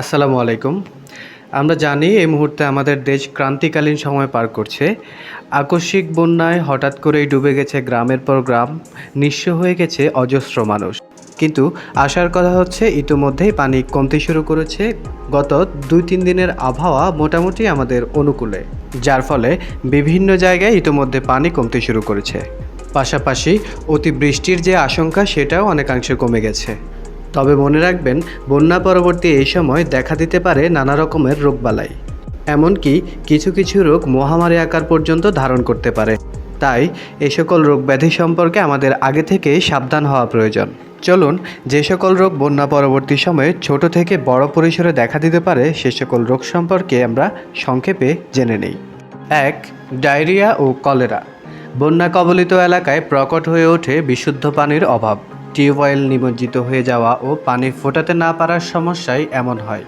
আসসালামু আলাইকুম। আমরা জানি এই মুহূর্তে আমাদের দেশ ক্রান্তিকালীন সময় পার করছে। আকস্মিক বন্যায় হঠাৎ করেই ডুবে গেছে গ্রামের পর গ্রাম, নিঃস্ব হয়ে গেছে অজস্র মানুষ। কিন্তু আসার কথা হচ্ছে, ইতিমধ্যেই পানি কমতে শুরু করেছে। গত দুই তিন দিনের আবহাওয়া মোটামুটি আমাদের অনুকূলে, যার ফলে বিভিন্ন জায়গায় ইতিমধ্যে পানি কমতে শুরু করেছে। পাশাপাশি অতিবৃষ্টির যে আশঙ্কা, সেটাও অনেকাংশে কমে গেছে। তবে মনে রাখবেন, বন্যা পরবর্তী এই সময় দেখা দিতে পারে নানা রকমের রোগবালাই। এমনকি কিছু কিছু রোগ মহামারী আকার পর্যন্ত ধারণ করতে পারে। তাই এ সকল রোগ ব্যাধি সম্পর্কে আমাদের আগে থেকেই সাবধান হওয়া প্রয়োজন। চলুন, যে সকল রোগ বন্যা পরবর্তী সময়ে ছোট থেকে বড় পরিসরে দেখা দিতে পারে, সে সকল রোগ সম্পর্কে আমরা সংক্ষেপে জেনে নেই। এক, ডায়রিয়া ও কলেরা। বন্যা কবলিত এলাকায় প্রকট হয়ে ওঠে বিশুদ্ধ পানির অভাব। টিউবওয়েল নিমজ্জিত হয়ে যাওয়া ও পানি ফোটাতে না পারার সমস্যাই এমন হয়।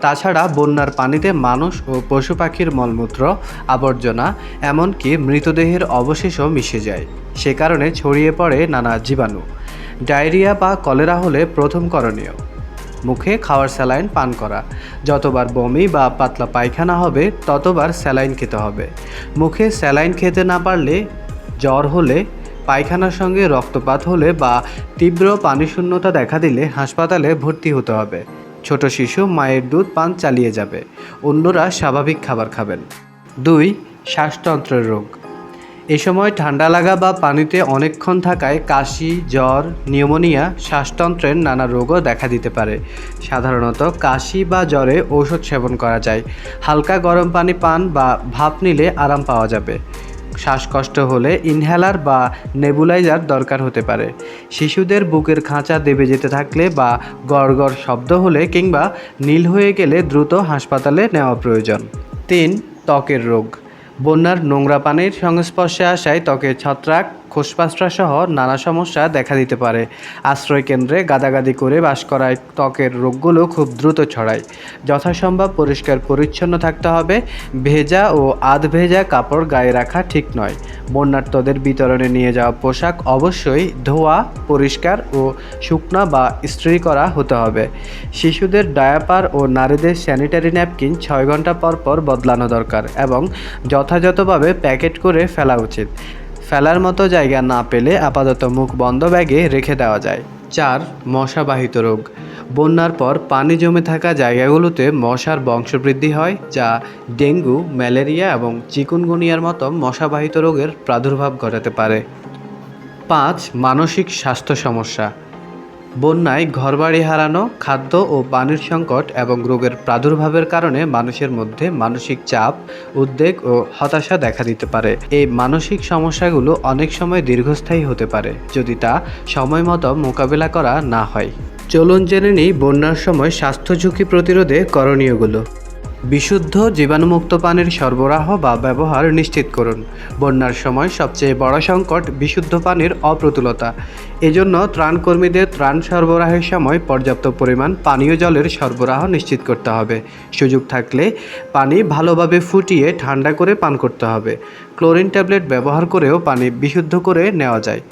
তাছাড়া বন্যার পানিতে মানুষ ও পশু পাখির মলমূত্র, আবর্জনা, এমনকি মৃতদেহের অবশেষও মিশে যায়। সে কারণে ছড়িয়ে পড়ে নানা জীবাণু। ডায়রিয়া বা কলেরা হলে প্রথম করণীয়। মুখে খাওয়ার স্যালাইন পান করা। যতবার বমি বা পাতলা পায়খানা হবে, ততবার স্যালাইন খেতে হবে। মুখে স্যালাইন খেতে না পারলে জ্বর হলে পায়খানার সঙ্গে রক্তপাত হলে বা তীব্র পানিশূন্যতা দেখা দিলে হাসপাতালে ভর্তি হতে হবে। ছোট শিশু মায়ের দুধ, পান চালিয়ে যাবে। অন্যরা স্বাভাবিক খাবার খাবেন। দুই শ্বাসতন্ত্রের রোগ। এ সময় ঠান্ডা লাগা বা পানিতে অনেকক্ষণ থাকায় কাশি, জ্বর, নিউমোনিয়া শ্বাসতন্ত্রের নানা রোগও দেখা দিতে পারে। সাধারণত কাশি বা জ্বরে ঔষধ সেবন করা যায়। হালকা গরম পানি পান বা ভাপ নিলে আরাম পাওয়া যাবে। শ্বাসকষ্ট হলে ইনহেলার বা নেবুলাইজার দরকার হতে পারে। শিশুদের বুকের খাঁচা দেবে যেতে থাকলে বা গড়গড় শব্দ হলে কিংবা নীল হয়ে গেলে দ্রুত হাসপাতালে নেওয়া প্রয়োজন। তিন, ত্বকের রোগ। বন্যার নোংরা পানির সংস্পর্শে আসায় ত্বকের ছত্রাক খোসপাসরা সহ নানা সমস্যা দেখা দিতে পারে। আশ্রয় কেন্দ্রে গাদাগাদি করে বাস করায় ত্বকের রোগগুলো খুব দ্রুত ছড়ায়। যথাসম্ভব পরিষ্কার পরিচ্ছন্ন থাকতে হবে। ভেজা ও আধ ভেজা কাপড় গায়ে রাখা ঠিক নয়। বন্যার্তদের বিতরণে নিয়ে যাওয়া পোশাক অবশ্যই ধোয়া, পরিষ্কার ও শুকনা বা ইস্ত্রি করা হতে হবে। শিশুদের ডায়াপার ও নারীদের স্যানিটারি ন্যাপকিন ছয় ঘণ্টা পর পর বদলানো দরকার এবং যথাযথভাবে প্যাকেট করে ফেলা উচিত। ফেলার মতো জায়গা না পেলে আপাতত মুখ বন্ধ ব্যাগে রেখে দেওয়া যায়। চার, মশাবাহিত রোগ। বন্যার পর পানি জমে থাকা জায়গাগুলোতে মশার বংশবৃদ্ধি হয়, যা ডেঙ্গু, ম্যালেরিয়া এবং চিকুনগুনিয়ার মতো মশাবাহিত রোগের প্রাদুর্ভাব ঘটাতে পারে। পাঁচ, মানসিক স্বাস্থ্য সমস্যা। বন্যায় ঘরবাড়ি হারানো, খাদ্য ও পানির সংকট এবং রোগের প্রাদুর্ভাবের কারণে মানুষের মধ্যে মানসিক চাপ, উদ্বেগ ও হতাশা দেখা দিতে পারে। এই মানসিক সমস্যাগুলো অনেক সময় দীর্ঘস্থায়ী হতে পারে, যদি তা সময় মতো মোকাবিলা করা না হয়। চলুন জেনে নিই বন্যার সময় স্বাস্থ্য ঝুঁকি প্রতিরোধে করণীয়গুলো। বিশুদ্ধ জীবাণুমুক্ত পানির সরবরাহ বা ব্যবহার নিশ্চিত করুন। বন্যার সময় সবচেয়ে বড় সংকট বিশুদ্ধ পানির অপ্রতুলতা। এজন্য ত্রাণকর্মীদের ত্রাণ সরবরাহের সময় পর্যাপ্ত পরিমাণ পানীয় জলের সরবরাহ নিশ্চিত করতে হবে। সুযোগ থাকলে পানি ভালোভাবে ফুটিয়ে ঠান্ডা করে পান করতে হবে। ক্লোরিন ট্যাবলেট ব্যবহার করেও পানি বিশুদ্ধ করে নেওয়া যায়।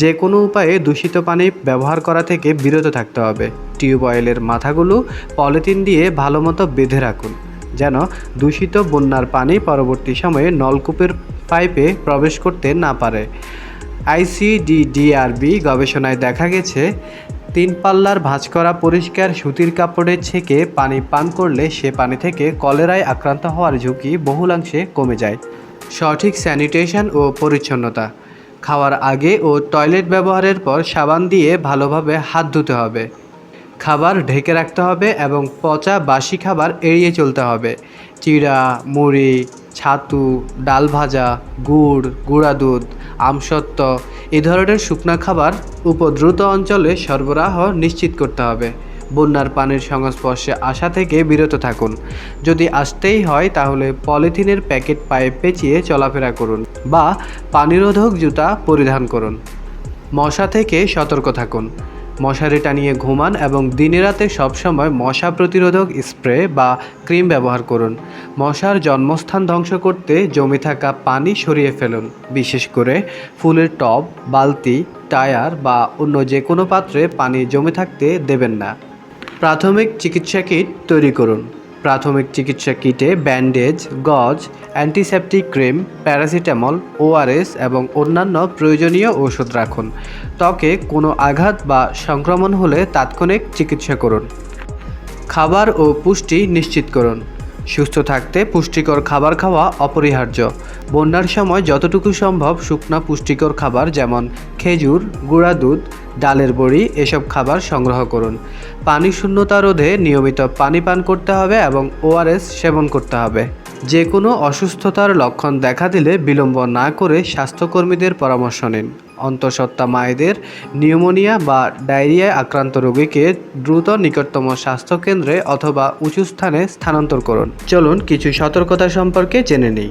যে কোনো উপায়ে দূষিত পানি ব্যবহার করা থেকে বিরত থাকতে হবে। টিউবওয়েলের মাথাগুলো পলিথিন দিয়ে ভালো মতো বেঁধে রাখুন, যেন দূষিত বন্যার পানি পরবর্তী সময়ে নলকূপের পাইপে প্রবেশ করতে না পারে। আইসিডিডিআরবি গবেষণায় দেখা গেছে, তিন পাল্লার ভাঁজ করা পরিষ্কার সুতির কাপড়ে ছেঁকে পানি পান করলে সে পানি থেকে কলেরায় আক্রান্ত হওয়ার ঝুঁকি বহুলাংশে কমে যায়। সঠিক স্যানিটেশন ও পরিচ্ছন্নতা। খাওয়ার আগে ও টয়লেট ব্যবহারের পর সাবান দিয়ে ভালোভাবে হাত ধুতে হবে। খাবার ঢেকে রাখতে হবে এবং পচা বাসি খাবার এড়িয়ে চলতে হবে। চিড়া, মুড়ি, ছাতু, ডাল ভাজা, গুড়, গুঁড়া দুধ, আমসত্ত্ব, এ ধরনের শুকনা খাবার উপদ্রুত অঞ্চলে সরবরাহ নিশ্চিত করতে হবে। বন্যার পানির সংস্পর্শে আসা থেকে বিরত থাকুন। যদি আসতেই হয়, তাহলে পলিথিনের প্যাকেট পায়ে পেঁচিয়ে চলাফেরা করুন বা পানিরোধক জুতা পরিধান করুন। মশা থেকে সতর্ক থাকুন। মশারি টানিয়ে ঘুমান এবং দিনে রাতে সবসময় মশা প্রতিরোধক স্প্রে বা ক্রিম ব্যবহার করুন। মশার জন্মস্থান ধ্বংস করতে জমে থাকা পানি সরিয়ে ফেলুন। বিশেষ করে ফুলের টব, বালতি, টায়ার বা অন্য যে কোনো পাত্রে পানি জমে থাকতে দেবেন না। প্রাথমিক চিকিৎসা কিট তৈরি করুন। প্রাথমিক চিকিৎসা কিটে bandage, gauze, antiseptic cream, paracetamol, ORS এবং অন্যান্য প্রয়োজনীয় ওষুধ রাখুন। ত্বকে কোনো আঘাত বা সংক্রমণ হলে তাৎক্ষণিক চিকিৎসা করুন। খাবার ও পুষ্টি নিশ্চিত করুন। সুস্থ থাকতে পুষ্টিকর খাবার খাওয়া অপরিহার্য। বন্যার সময় যতটুকু সম্ভব শুকনা পুষ্টিকর খাবার যেমন খেজুর, গুঁড়া দুধ, ডালের বড়ি এসব খাবার সংগ্রহ করুন। পানি শূন্যতা রোধে নিয়মিত পানি পান করতে হবে এবং ওআরএস সেবন করতে হবে। যে কোনো অসুস্থতার লক্ষণ দেখা দিলে বিলম্ব না করে স্বাস্থ্যকর্মীদের পরামর্শ নিন। অন্তঃসত্ত্বা মায়েদের নিউমোনিয়া বা ডায়রিয়ায় আক্রান্ত রোগীকে দ্রুত নিকটতম স্বাস্থ্যকেন্দ্রে অথবা উঁচু স্থানে স্থানান্তর করুন। চলুন কিছু সতর্কতা সম্পর্কে জেনে নিই।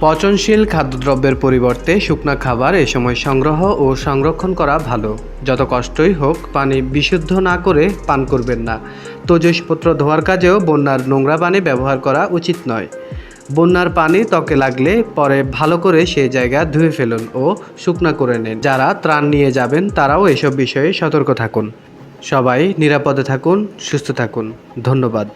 পচনশীল খাদ্যদ্রব্যের পরিবর্তে শুকনা খাবার এ সময় সংগ্রহ ও সংরক্ষণ করা ভালো। যত কষ্টই হোক, পানি বিশুদ্ধ না করে পান করবেন না। তৈজসপত্র ধোয়ার কাজেও বন্যার নোংরা পানি ব্যবহার করা উচিত নয়। বন্যার পানি ত্বকে লাগলে পরে ভালো করে সে জায়গা ধুয়ে ফেলুন ও শুকনা করে নিন। যারা ত্রাণ নিয়ে যাবেন, তারাও এসব বিষয়ে সতর্ক থাকুন। সবাই নিরাপদে থাকুন, সুস্থ থাকুন। ধন্যবাদ।